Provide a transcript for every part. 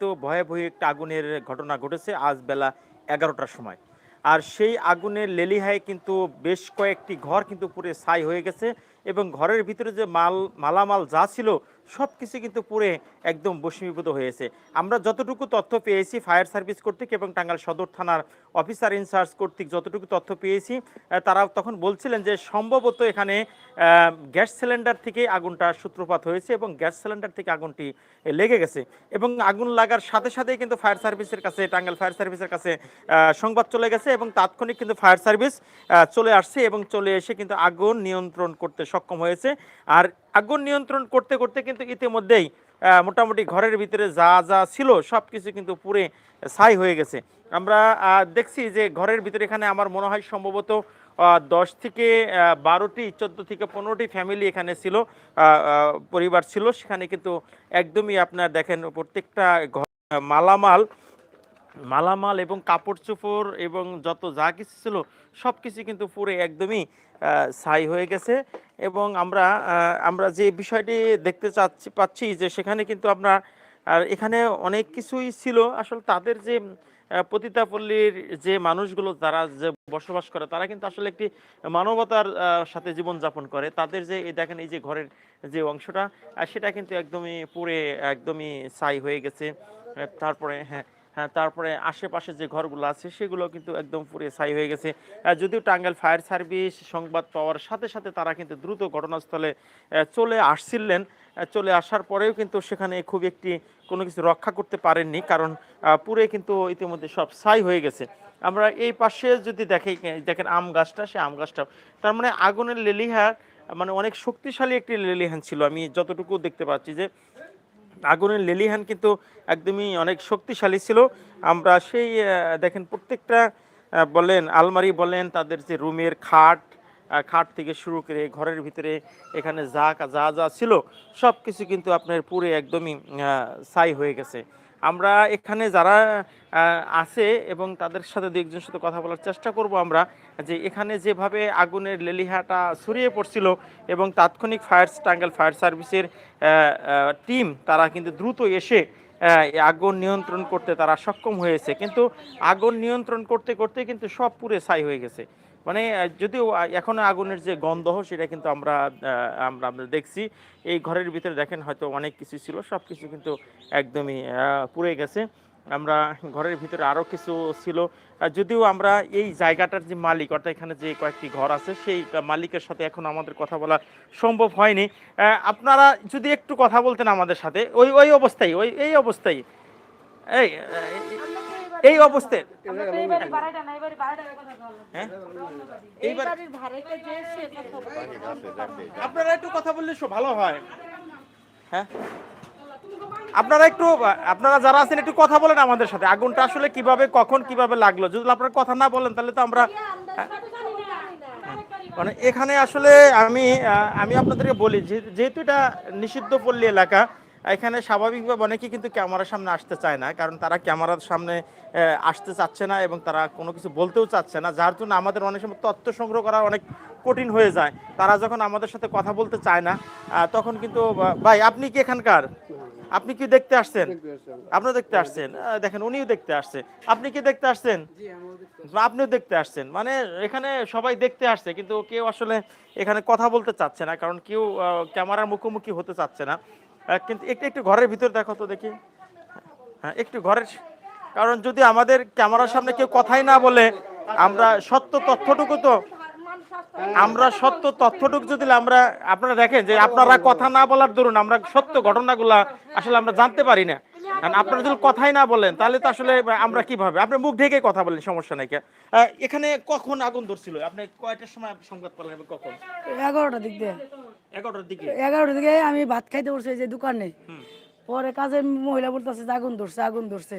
তো ভয়াবহ একটা আগুনের ঘটনা ঘটেছে আজ বেলা এগারোটার সময়। আর সেই আগুনের লেলিহায় কিন্তু বেশ কয়েকটি ঘর কিন্তু পুরে ছাই হয়ে গেছে এবং ঘরের ভিতরে যে মাল, মালামাল যা ছিল সব কিছু কিন্তু পুরে একদম বসীভূত হয়েছে। আমরা যতটুকু তথ্য পেয়েছি ফায়ার সার্ভিস কর্তৃক এবং টাঙ্গাইল সদর থানার অফিসার ইনচার্জ কর্তৃক যতটুকু তথ্য পেয়েছি তারা তখন বলছিলেন যে সম্ভবত এখানে গ্যাস সিলিন্ডার থেকে আগুনটা সূত্রপাত হয়েছে এবং গ্যাস সিলিন্ডার থেকে আগুনটি লেগে গেছে। এবং আগুন লাগার সাথে সাথেই কিন্তু ফায়ার সার্ভিসের কাছে টাঙ্গাল ফায়ার সার্ভিসের কাছে সংবাদ চলে গেছে এবং তাৎক্ষণিক কিন্তু ফায়ার সার্ভিস চলে আসছে এবং চলে এসে কিন্তু আগুন নিয়ন্ত্রণ করতে সক্ষম হয়েছে। আর আগুন নিয়ন্ত্রণ করতে করতে কিন্তু ইতিমধ্যেই মোটামুটি ঘরের ভিতরে যা যা ছিল সব কিছু কিন্তু পুরে ছাই হয়ে গেছে। আমরা দেখছি যে ঘরের ভিতরে এখানে আমার মনে হয় সম্ভবত দশ থেকে বারোটি, চোদ্দ থেকে পনেরোটি ফ্যামিলি এখানে ছিল পরিবার ছিল। সেখানে কিন্তু একদমই আপনার দেখেন প্রত্যেকটা মালামাল মালামাল এবং কাপড় চোপড় এবং যত যা কিছু ছিল সব কিছু কিন্তু পুরো একদমই ছাই হয়ে গেছে। এবং আমরা আমরা যে বিষয়টি দেখতে চাচ্ছি, পাচ্ছি যে সেখানে কিন্তু আমরা আর এখানে অনেক কিছুই ছিল। আসলে তাদের যে পতিতাপল্লীর যে মানুষগুলো, যারা যে বসবাস করে, তারা কিন্তু আসলে একটি মানবতার সাথে জীবনযাপন করে। তাদের যে, এই দেখেন এই যে ঘরের যে অংশটা সেটা কিন্তু একদমই পুড়ে একদমই ছাই হয়ে গেছে। তারপরে হ্যাঁ হ্যাঁ তারপরে আশেপাশে যে ঘরগুলো আছে, সেগুলো কিন্তু একদম পুরে ছাই হয়ে গেছে। যদিও টাঙ্গাইল ফায়ার সার্ভিস সংবাদ পাওয়ার সাথে সাথে তারা কিন্তু দ্রুত ঘটনাস্থলে চলে আসছিলেন। চলে আসার পরেও কিন্তু সেখানে খুব একটি, কোনো কিছু রক্ষা করতে পারেননি, কারণ পুরে কিন্তু ইতিমধ্যে সব ছাই হয়ে গেছে। আমরা এই পাশে যদি দেখি, দেখেন আম গাছটা, সে আম গাছটা তার মানে আগুনের লেলিহার মানে অনেক শক্তিশালী একটি লেলিহান ছিল। আমি যতটুকু দেখতে পাচ্ছি যে আগুনের লেলিহান কিন্তু একদমই অনেক শক্তিশালী ছিল। আমরা সেই দেখেন প্রত্যেকটা বলেন, আলমারি বলেন, তাদের যে রুমের খাট খাট থেকে শুরু করে ঘরের ভিতরে এখানে যা যা যা ছিল সব কিছু কিন্তু আপনার পুরে একদমই ছাই হয়ে গেছে। আমরা এখানে যারা আছে এবং তাদের সাথে দু একজনের সাথে কথা বলার চেষ্টা করব আমরা, যে এখানে যেভাবে আগুনের লেলিহাটা ছড়িয়ে পড়ছিল এবং তাৎক্ষণিক ফায়ার টাঙ্গাইল ফায়ার সার্ভিসের টিম, তারা কিন্তু দ্রুত এসে আগুন নিয়ন্ত্রণ করতে তারা সক্ষম হয়েছে। কিন্তু আগুন নিয়ন্ত্রণ করতে করতে কিন্তু সব পুরে ছাই হয়ে গেছে। মানে যদিও এখনও আগুনের যে গন্ধ সেটা কিন্তু আমরা আমরা আমরা দেখছি। এই ঘরের ভিতরে দেখেন হয়তো অনেক কিছু ছিল সব কিছু কিন্তু একদমই পুড়ে গেছে। আমরা ঘরের ভিতরে আরও কিছু ছিল। যদিও আমরা এই জায়গাটার যে মালিক, অর্থাৎ এখানে যে কয়েকটি ঘর আছে, সেই মালিকের সাথে এখন আমাদের কথা বলা সম্ভব হয়নি। আপনারা যদি একটু কথা বলতেন আমাদের সাথে, ওই ওই অবস্থায়, ওই, এই অবস্থায়। এই এই অবস্থায়। হ্যাঁ। আপনারা একটু কথা বললে সব ভালো হয়। হ্যাঁ? আপনারা একটু আপনারা যারা আছেন একটু কথা বলেন আমাদের সাথে। আগুনটা আসলে কীভাবে কখন কীভাবে লাগল? যদি আপনারা কথা না বলেন তাহলে তো আমরা মানে এখানে আসলে আমি আমি আপনাদেরকে বলি যেহেতু এটা নিষিদ্ধ পল্লী এলাকা এখানে স্বাভাবিকভাবে অনেকে কিন্তু ক্যামেরার সামনে আসতে চায় না কারণ তারা ক্যামেরার সামনে আসতে চাচ্ছে না এবং তারা কোনো কিছু বলতেও চাচ্ছে না যার জন্য আমাদের অনেক সময় তথ্য সংগ্রহ করা অনেক কঠিন হয়ে যায়। তারা যখন আমাদের সাথে কথা বলতে চায় না তখন কিন্তু ভাই আপনি কি এখানকার? আপনি কি দেখতে আসছেন? আপনিও দেখতে আসছেন। দেখেন উনিও দেখতে আসছে আপনি কি দেখতে আসছেন? আপনিও দেখতে আসছেন। মানে এখানে সবাই দেখতে আসছে কিন্তু কেউ আসলে এখানে কথা বলতে চাচ্ছে না কারণ কেউ ক্যামেরার মুখোমুখি হতে চাচ্ছে না। কিন্তু একটু একটু ঘরের ভিতর দেখো তো দেখি। হ্যাঁ একটু ঘরের কারণ যদি আমাদের ক্যামেরার সামনে কেউ কথাই না বলে, আমরা সত্য তথ্যটুকু তো আমরা সত্য তথ্যটুকু যদি আমরা আপনারা দেখেন যে আপনারা কথা না বলার দরুন আমরা সত্য ঘটনাগুলা আসলে আমরা জানতে পারি না। কারণ আপনারা যদি কথাই না বলেন, তাহলে তো আসলে আমরা কীভাবে আপনি মুখ ঢেকে কথা বলেন, সমস্যা নাই এখানে কখন আগুন ধরছিল? আপনি কয়টার সময় সংবাদ পেলেন কখন? এগারোটার দিক দিয়ে। এগারোটার দিকে? এগারোটার দিকে আমি ভাত খাইতে বসে যে দোকানে। পরে কাজের মহিলা বলতেছে আগুন ধরছে আগুন ধরছে।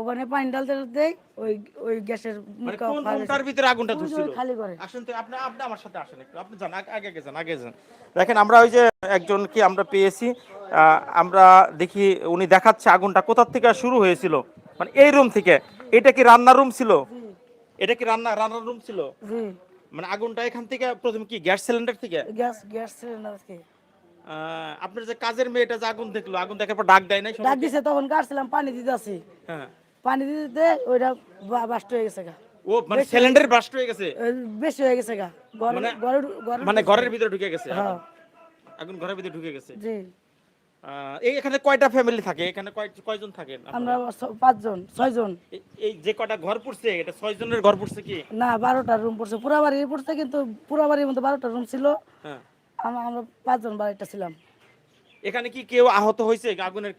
ওখানে পানি ডালতে ডালতে ওই ওই গ্যাসের মানে কোনটার ভিতরে আগুনটা ওই ধরছিল? খালি করে। আসেন তো আপনি আপনি আমার সাথে আসেন একটু। আপনি যান আগে আগে যান আগে যান। দেখেন আমরা ওই যে একজন কি আমরা পেয়েছি আহ, আমরা দেখি উনি দেখাচ্ছে আগুনটা কোথা থেকে শুরু হয়েছিল। মানে এই রুম থেকে। এটা কি রান্নার রুম ছিল? এটা কি রান্না রান্নার রুম ছিল? মানে আগুনটা এখান থেকে প্রথমে কি গ্যাস সিলিন্ডার থেকে? গ্যাস গ্যাস সিলিন্ডার থেকে। আপনার যে কাজের মেয়েটা যে আগুন দেখল আগুন দেখার পর ডাক দেয় নাই ডাক দিছে তখন কাটছিলাম পানি দিতে আসি হ্যাঁ। পানি দিতে ওইটা বাস্ট হয়ে গেছে গা। ও মানে সিলিন্ডার বাস্ট হয়ে গেছে? বেশি হয়ে গেছে গা। মানে- মানে ঘরের ভিতরে ঢুকে গেছে? হ্যাঁ। আগুন ঘরের ভিতরে ঢুকে গেছে? জি। এই এখানে কয়টা ফ্যামিলি থাকে? এখানে কয়জন থাকেন আমরা পাঁচজন ছয়জন। এই- যে কয়টা ঘর পড়ছে এটা ছয় জনের ঘর পড়ছে কি? না বারোটা রুম পড়ছে। পুরা বাড়ি পড়ছে কিন্তু পুরা বাড়ির মধ্যে বারোটা রুম ছিল। হ্যাঁ। আমরা পাঁচজন বাড়িটা ছিলাম। এখানে কি কেউ আহত হয়েছে? আগুনের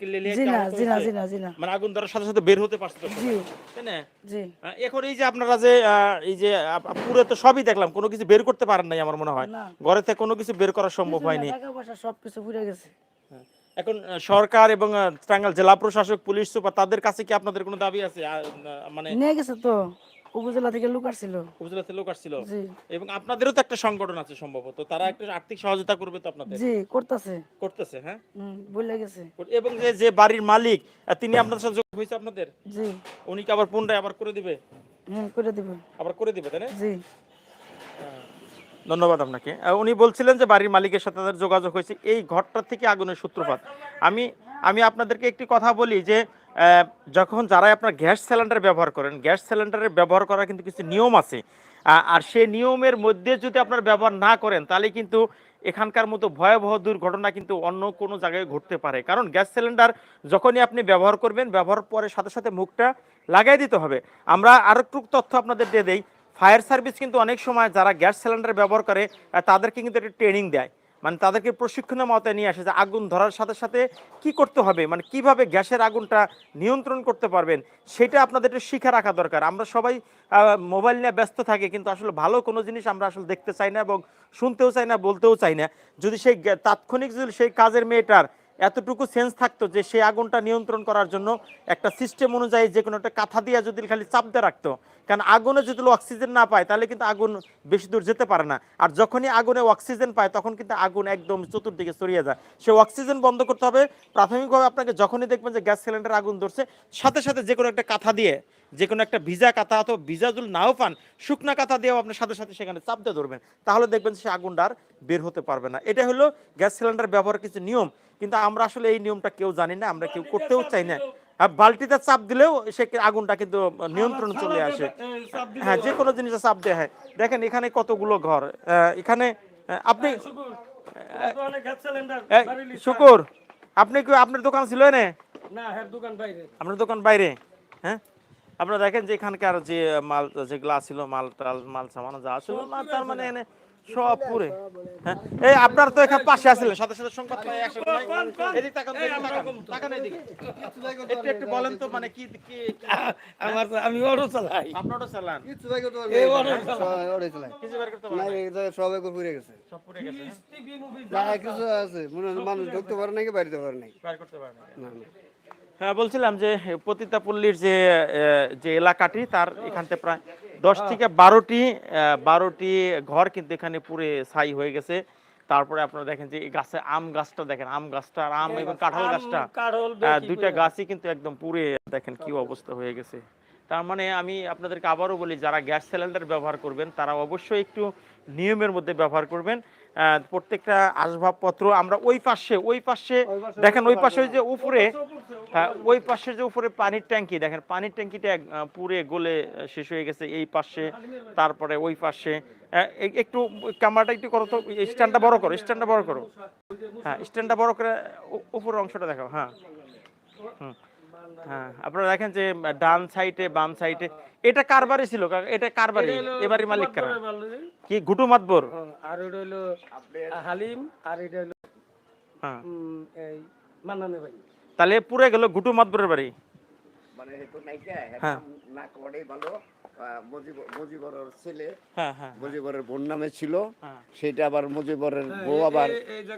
মানে আগুন ধরার সাথে সাথে বের হতে পারছে তো জি। তাই না? জি। এখন এই যে আপনারা যে এই যে পুরো তো সবই দেখলাম কোনো কিছু বের করতে পারেন নাই আমার মনে হয়। না। ঘরে থেকে কোনো কিছু বের করা সম্ভব হয়নি। টাকা পয়সা সবকিছু পুড়ে গেছে। এখন সরকার এবং টাঙ্গাইল জেলা প্রশাসক পুলিশ সুপার তাদের কাছে কি আপনাদের কোনো দাবি আছে? মানে নিয়ে গেছে তো। উপজেলা থেকে লোক আসছিল। উপজেলাতে লোক আসছিল। জি। এবং আপনাদেরও তো একটা সংগঠন আছে সম্ভবত। তারা একটা আর্থিক সহযোগিতা করবে তো আপনাদের? জি করতেছে। করতেছে হ্যাঁ? বলে গেছে। এবং যে যে বাড়ির মালিক তিনি আপনাদের সাথে যোগ হয়েছে আপনাদের? জি। উনি কি আবার পুনরায় আবার করে দিবে? হুম করে দিব। আবার করে দিবে তাই না? জি। ধন্যবাদ আপনাকে। উনি বলছিলেন যে বাড়ির মালিকের সাথে তাদের যোগাযোগ হয়েছে। এই ঘরটা থেকে আগুনের সূত্রপাত। আমি আমি আপনাদেরকে একটি কথা বলি যে যখন যারা আপনার গ্যাস সিলিন্ডার ব্যবহার করেন, গ্যাস সিলিন্ডারের ব্যবহার করার কিন্তু কিছু নিয়ম আছে। আর সেই নিয়মের মধ্যে যদি আপনার ব্যবহার না করেন, তাহলে কিন্তু এখানকার মতো ভয়াবহ দুর্ঘটনা কিন্তু অন্য কোনো জায়গায় ঘটতে পারে। কারণ গ্যাস সিলিন্ডার যখনই আপনি ব্যবহার করবেন, ব্যবহার পরে সাথে সাথে মুখটা লাগাই দিতে হবে। আমরা আরও একটু তথ্য আপনাদের দিয়ে দেই। ফায়ার সার্ভিস কিন্তু অনেক সময় যারা গ্যাস সিলিন্ডার ব্যবহার করে তাদেরকে কিন্তু একটা ট্রেনিং দেয়। মানে তাদেরকে প্রশিক্ষণের মতে নিয়ে আসে যে আগুন ধরার সাথে সাথে কি করতে হবে মানে কীভাবে গ্যাসের আগুনটা নিয়ন্ত্রণ করতে পারবেন, সেটা আপনাদের একটু শিখে রাখা দরকার। আমরা সবাই মোবাইল নিয়ে ব্যস্ত থাকি, কিন্তু আসলে ভালো কোনো জিনিস আমরা আসলে দেখতে চাই না এবং শুনতেও চাই না, বলতেও চাই না। যদি সেই তাৎক্ষণিক যদি সেই কাজের মেয়েটার এতটুকু সেন্স থাকতো যে সেই আগুনটা নিয়ন্ত্রণ করার জন্য একটা সিস্টেম অনুযায়ী যে কোনো একটা কাঁথা দিয়ে যদি খালি চাপ দিয়ে রাখতো কারণ আগুনে যদি অক্সিজেন না পায়, তাহলে কিন্তু আগুন বেশি দূর যেতে পারে না। আর যখনই আগুনে অক্সিজেন পায়, তখন কিন্তু আগুন একদম চতুর্দিকে ছড়িয়ে যায়। সে অক্সিজেন বন্ধ করতে হবে। প্রাথমিকভাবে আপনাকে যখনই দেখবেন যে গ্যাস সিলিন্ডার আগুন ধরছে, সাথে সাথে যে কোনো একটা কাঁথা দিয়ে, যে কোনো একটা ভিজা কাঁথা অথবা ভিজা যদি নাও পান, শুকনা কাঁথা দিয়েও আপনার সাথে সাথে সেখানে চাপ দিয়ে ধরবেন। তাহলে দেখবেন সে আগুনটা আর বের হতে পারবে না। এটা হলো গ্যাস সিলিন্ডার ব্যবহারের কিছু নিয়ম। কিন্তু আমরা আসলে এই নিয়মটা কেউ জানি না, আমরা কেউ করতেও চাই না। বালতিতে চাপ দিলেও সে আগুনটা কিন্তু নিয়ন্ত্রণ চলে আসে। হ্যাঁ যে কোনো জিনিসে চাপ দেয় হ্যাঁ। দেখেন এখানে কতগুলো ঘর। এখানে আপনি শুকুর। আপনি কি আপনার দোকান ছিল না হ্যাঁ আপনার দোকান বাইরে? হ্যাঁ? আপনারা দেখেন যে এখানকার যে মাল যেগুলা ছিল মাল টাল মাল সামান যা আসলে তার মানে এনে সব পুরে। হ্যাঁ। এই আপনার তো এখানে পাশে আসছিলেন সাথে সাথে সংবাদ এদিক তাকান তাকান। এদিকে। একটু একটু বলেন তো মানে কি কি আমার আমি অটো চালাই। আপনারও চালান? কিছু জায়গা তো এই অটো চালাই। ওটাই চালাই কিছু বের করতে না এই জায়গায় সবাই করে পুড়ে গেছে। সব পুড়ে গেছে হ্যাঁ? না কিছু আছে। মনে মানুষ ঢুকতে পারে করতে না হ্যাঁ বলছিলাম যে পতিতাপল্লীর যে যে এলাকাটি তার এখান থেকে প্রায় দশ থেকে বারোটি বারোটি ঘর কিন্তু এখানে পুরে ছাই হয়ে গেছে। তারপরে আপনারা দেখেন যে গাছে আম গাছটা দেখেন আম গাছটা আর আম এবং কাঁঠাল গাছটা। দুইটা গাছই কিন্তু একদম পুরে দেখেন কি অবস্থা হয়ে গেছে। তার মানে আমি আপনাদেরকে আবারও বলি যারা গ্যাস সিলিন্ডার ব্যবহার করবেন তারা অবশ্যই একটু নিয়মের মধ্যে ব্যবহার করবেন। প্রত্যেকটা আসবাবপত্র আমরা ওই পাশে ওই পাশে দেখেন ওই পাশে যে উপরে হ্যাঁ ওই পাশে যে উপরে পানির ট্যাঙ্কি দেখেন পানির ট্যাঙ্কিটা পুড়ে গলে শেষ হয়ে গেছে এই পাশে তারপরে ওই পাশে একটু ক্যামেরাটা একটু করো তো স্ট্যান্ডটা বড় করো স্ট্যান্ডটা বড় করো হ্যাঁ স্ট্যান্ডটা বড় করে উপরের অংশটা দেখাও হ্যাঁ হুম। হ্যাঁ আপনারা দেখেন যে ডান সাইডে বাম সাইডে এটা ছিল? এটা এবারে মালিক কারা? কি ঘুটু মাতবর আর এটা হইল হালিম আর এটা হইল হ্যাঁ। এই মান্নানের তাহলে পুরে গেল ঘুটু মাতবরের বাড়ি। মানে হেতু নাইকা হ্যাঁ। না করে ভালো মুজিবরের ছেলে হ্যাঁ হ্যাঁ। মুজিবরের বোন নামে ছিল। সেটা আবার মুজিবরের বউ আবার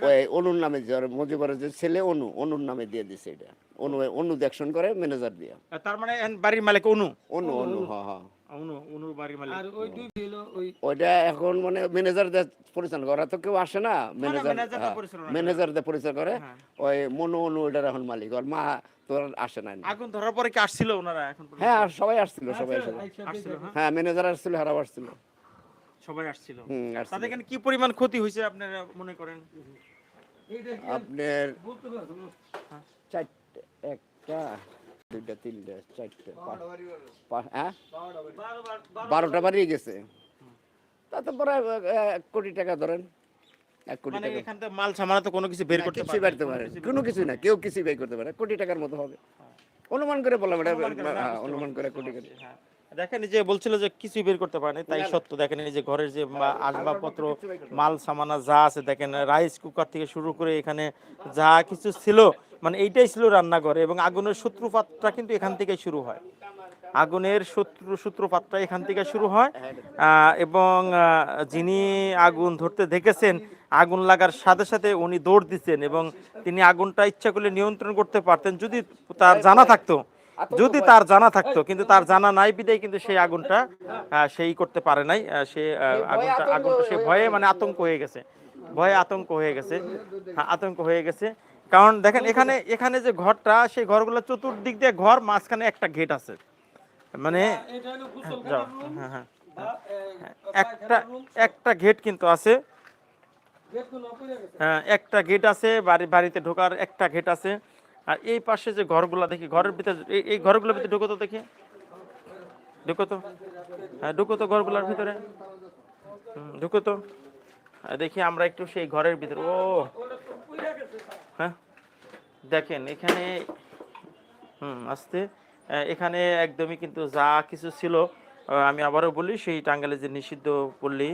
ওই অনুর নামে যে- মুজিবরের যে ছেলে অনু অনুর নামে দিয়ে দিছে এটা। অনু অনু দেখশন করে ম্যানেজার দিয়া। তার মানে বাড়ির মালিক অনু? অনু অনু হ্যাঁ হ্যাঁ। অনু অনুর বাড়ির মালিক। আর ওই দুই হইল ওই ওইটা এখন মানে ম্যানেজার পরিচালনা করে। তো কেউ আসে না ম্যানেজার manager দের পরিচালনা করে। পরিচয় করে। হ্যাঁ। ওই মনু অনু ওইটার এখন মালিক। ওর মা তোর আসে না আগুন ধরার পরে কি আসছিল ওনারা এখন হ্যাঁ সবাই আসছিল সবাই আসছিল হ্যাঁ? হ্যাঁ ম্যানেজার আসছিল হারাও আসছিল। সবাই আসছিল। তাদের এখানে কি পরিমাণ ক্ষতি হয়েছে আপনারা মনে করেন? আপনার একটা দুইটা তিনটা চারটে হ্যাঁ? বারোটা বাড়িয়ে গেছে। তাতে এক কোটি টাকা ধরেন। এক কোটি মানে টাকা। এখান থেকে মাল সামানা তো কোনো কিছু বের করতে পারে কোনো কিছু না কেউ কিছু বের করতে পারে কোটি টাকার মতো হবে। অনুমান করে বলা এটা হ্যাঁ, অনুমান করে কোটি টাকা। হ্যাঁ। দেখেন যে বলছিল যে কিছুই বের করতে পারেনি তাই সত্য। দেখেন এই যে ঘরের যে আসবাবপত্র মাল সামানা যা আছে দেখেন রাইস কুকার থেকে শুরু করে এখানে যা কিছু ছিল মানে এইটাই ছিল রান্নাঘর এবং আগুনের সূত্রপাতটা কিন্তু এখান থেকে শুরু হয়। আগুনের শত্রু সূত্রপাতটা এখান থেকে শুরু হয় এবং যিনি আগুন ধরতে দেখেছেন আগুন লাগার সাথে সাথে উনি দৌড় দিচ্ছেন এবং তিনি আগুনটা ইচ্ছা করলে নিয়ন্ত্রণ করতে পারতেন যদি তার জানা থাকতো। যদি তার জানা থাকতো কিন্তু তার জানা নাই বিদায় কিন্তু সেই আগুনটা সেই করতে পারে নাই সে আগুনটা আগুনটা সে ভয়ে মানে আতঙ্ক হয়ে গেছে। ভয়ে আতঙ্ক হয়ে গেছে। হ্যাঁ, আতঙ্ক হয়ে গেছে। কারণ দেখেন এখানে এখানে যে ঘরটা সেই ঘরগুলো চতুর্দিক দিয়ে ঘর মাঝখানে একটা গেট আছে। মানে হ্যাঁ হ্যাঁ একটা একটা গেট কিন্তু আছে। হ্যাঁ, একটা গেট আছে বাড়ি বাড়িতে ঢোকার একটা গেট আছে। আর এই পাশে যে ঘরগুলো দেখি, ঘরের ভিতরে এই- ঘরগুলোর ভিতরে ঢুকো তো দেখি। ঢুকো তো। হ্যাঁ ঢুকো তো ঘরগুলোর ভিতরে। ঢুকো তো। দেখি আমরা একটু সেই ঘরের ভিতরে। ও! হ্যাঁ দেখেন এখানে, হুম, আসতে। এখানে একদমই কিন্তু যা কিছু ছিল আমি আবারও বলি, সেই টাঙ্গালে যে নিষিদ্ধ পল্লী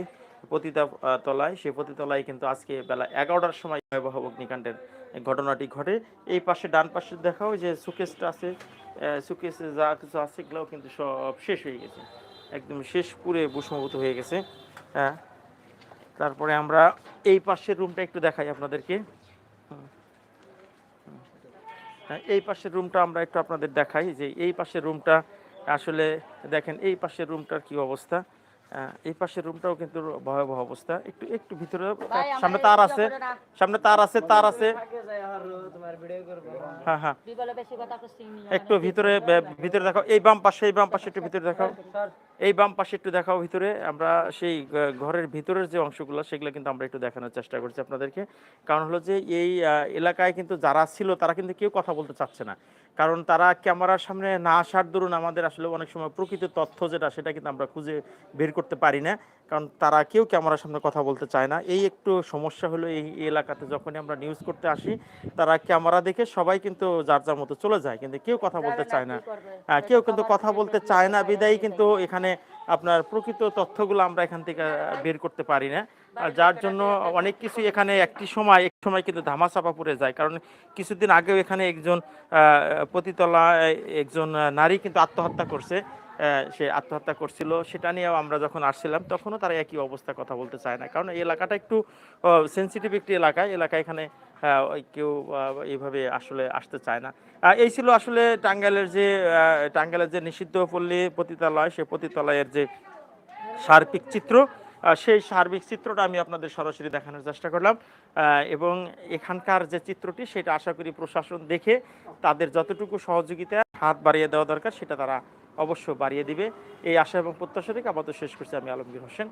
পতিতা তলায়, সেই পতিতলায় কিন্তু আজকে বেলা এগারোটার সময় ভয়াবহ অগ্নিকাণ্ডের ঘটনাটি ঘটে। এই পাশে ডান পাশে দেখাও যে সুকেসটা আছে সুকেসে যা কিছু আছে এগুলোও কিন্তু সব শেষ হয়ে গেছে। একদম শেষ পুরে ভূষ্মভূত হয়ে গেছে। হ্যাঁ। তারপরে আমরা এই পাশের রুমটা একটু দেখাই আপনাদেরকে। হ্যাঁ, এই পাশের রুমটা আমরা একটু আপনাদের দেখাই যে এই পাশের রুমটা আসলে দেখেন এই পাশের রুমটার কি অবস্থা? এই পাশের রুমটাও কিন্তু ভয়াবহ অবস্থা। একটু একটু ভিতরে সামনে তার আছে। সামনে তার আছে তার আছে। হ্যাঁ হ্যাঁ। একটু ভিতরে ভিতরে দেখাও। এই বাম পাশে এই বাম পাশে একটু ভিতরে দেখাও। এই বাম পাশে একটু দেখাও ভিতরে। আমরা সেই ঘরের ভিতরের যে অংশগুলো সেগুলো কিন্তু আমরা একটু দেখানোর চেষ্টা করছি আপনাদেরকে। কারণ হলো যে এই এলাকায় কিন্তু যারা ছিল তারা কিন্তু কেউ কথা বলতে চাচ্ছে না। কারণ তারা ক্যামেরার সামনে না আসার দরুন আমাদের আসলে অনেক সময় প্রকৃত তথ্য যেটা সেটা কিন্তু আমরা খুঁজে বের করতে পারি না। কারণ তারা কেউ ক্যামেরার সামনে কথা বলতে চায় না। এই একটু সমস্যা হলো এই এলাকাতে যখনই আমরা নিউজ করতে আসি তারা ক্যামেরা দেখে সবাই কিন্তু যার যার মতো চলে যায়। কিন্তু কেউ কথা বলতে চায় না। হ্যাঁ, কেউ কিন্তু কথা বলতে চায় না। বিদায়ী কিন্তু এখানে আপনার প্রকৃত তথ্যগুলো আমরা এখান থেকে বের করতে পারি না। যার জন্য অনেক কিছু এখানে একটি সময় এক সময় কিন্তু ধামাচাপা পড়ে যায়। কারণ কিছুদিন আগেও এখানে একজন পতিতলা একজন নারী কিন্তু আত্মহত্যা করছে। সে আত্মহত্যা করছিল। সেটা নিয়েও আমরা যখন আসছিলাম তখনও তারা একই অবস্থা কথা বলতে চায় না। কারণ এই এলাকাটা একটু সেন্সিটিভ একটি এলাকা। এলাকা এখানে কেউ এইভাবে আসলে আসতে চায় না। এই ছিল আসলে টাঙ্গাইলের যে টাঙ্গাইলের যে নিষিদ্ধ পল্লী পতিতালয় সে পতিতালয়ের যে সার্বিক চিত্র। সেই সার্বিক চিত্রটা আমি আপনাদের সরাসরি দেখানোর চেষ্টা করলাম। এবং এখানকার যে চিত্রটি, সেটা আশা করি প্রশাসন দেখে তাদের যতটুকু সহযোগিতা, হাত বাড়িয়ে দেওয়া দরকার, সেটা তারা অবশ্য বাড়িয়ে দিবে। এই আশা এবং প্রত্যাশা থেকে আপাতত শেষ করছি আমি আলমগীর হোসেন।